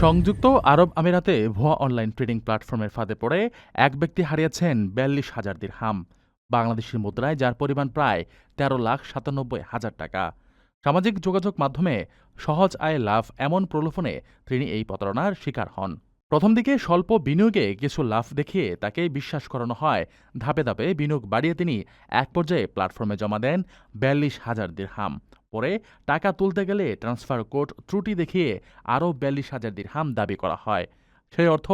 সংযুক্ত আরব আমিরাতে ভুয়া অনলাইন ট্রেডিং প্ল্যাটফর্মের ফাঁদে পড়ে এক ব্যক্তি হারিয়েছেন বিয়াল্লিশ হাজার দিরহাম। বাংলাদেশের মুদ্রায় যার পরিমাণ প্রায় তেরো লাখ সাতানব্বই হাজার টাকা। সামাজিক যোগাযোগ মাধ্যমে সহজ আয় লাভ এমন প্রলোভনে তিনি এই প্রতারণার শিকার হন। প্রথম দিকে স্বল্প বিনিয়োগে কিছু লাভ দেখিয়ে তাকে বিশ্বাস করানো হয়। ধাপে ধাপে বিনিয়োগ বাড়িয়ে তিনি এক পর্যায়ে প্ল্যাটফর্মে জমা দেন বিয়াল্লিশ হাজার দিরহাম। পরে টাকা তুলতে গেলে ট্রান্সফার কোড ত্রুটি দেখিয়ে আরও বিয়াল্লিশ হাজার দিরহাম দাবি করা হয়। সেই অর্থ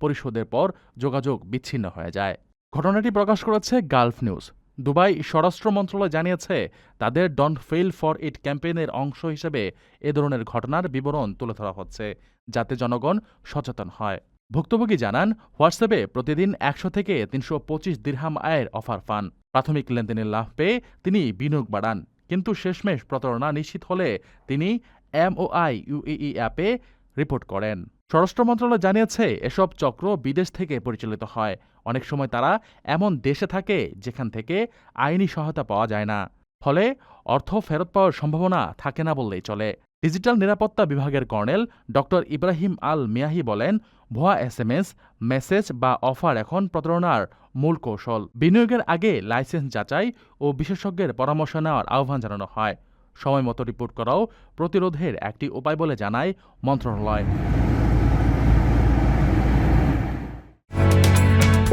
পরিশোধের পর যোগাযোগ বিচ্ছিন্ন হয়ে যায়। ঘটনাটি প্রকাশ করেছে গালফ নিউজ। দুবাই স্বরাষ্ট্র মন্ত্রণালয় জানিয়েছে, তাদের ডন্ট ফেল ফর ইট ক্যাম্পেইনের অংশ হিসেবে এ ধরনের ঘটনার বিবরণ তুলে ধরা হচ্ছে, যাতে জনগণ সচেতন হয়। ভুক্তভোগী জানান, হোয়াটসঅ্যাপে প্রতিদিন একশো থেকে তিনশো পঁচিশ দিরহাম আয়ের অফার পান। প্রাথমিক লেনদেনের লাভ পেয়ে তিনি বিনিয়োগ বাড়ান। কিন্তু শেষমেশ প্রতারণা নিশ্চিত হলে তিনি এমওআই ইউএই অ্যাপে রিপোর্ট করেন। স্বরাষ্ট্র মন্ত্রণালয় জানিয়েছে, এসব চক্র বিদেশ থেকে পরিচালিত হয়। অনেক সময় তারা এমন দেশে থাকে যেখান থেকে আইনি সহায়তা পাওয়া যায় না। ফলে অর্থ ফেরত পাওয়ার সম্ভাবনা থাকে না বললেই চলে। ডিজিটাল নিরাপত্তা বিভাগের কর্নেল ড ইব্রাহিম আল মিয়াহি বলেন, ভুয়া এসএমএস, মেসেজ বা অফার এখন প্রতারণার মূল কৌশল। বিনিয়োগের আগে লাইসেন্স যাচাই ও বিশেষজ্ঞের পরামর্শ নেওয়ার আহ্বান জানানো হয়। সময় মতো রিপোর্ট করাও প্রতিরোধের একটি উপায় বলে জানায় মন্ত্রণালয়।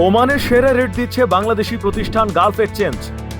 ওমানের সেরা রেট দিচ্ছে বাংলাদেশি প্রতিষ্ঠান গালফ এক্সচেঞ্জ।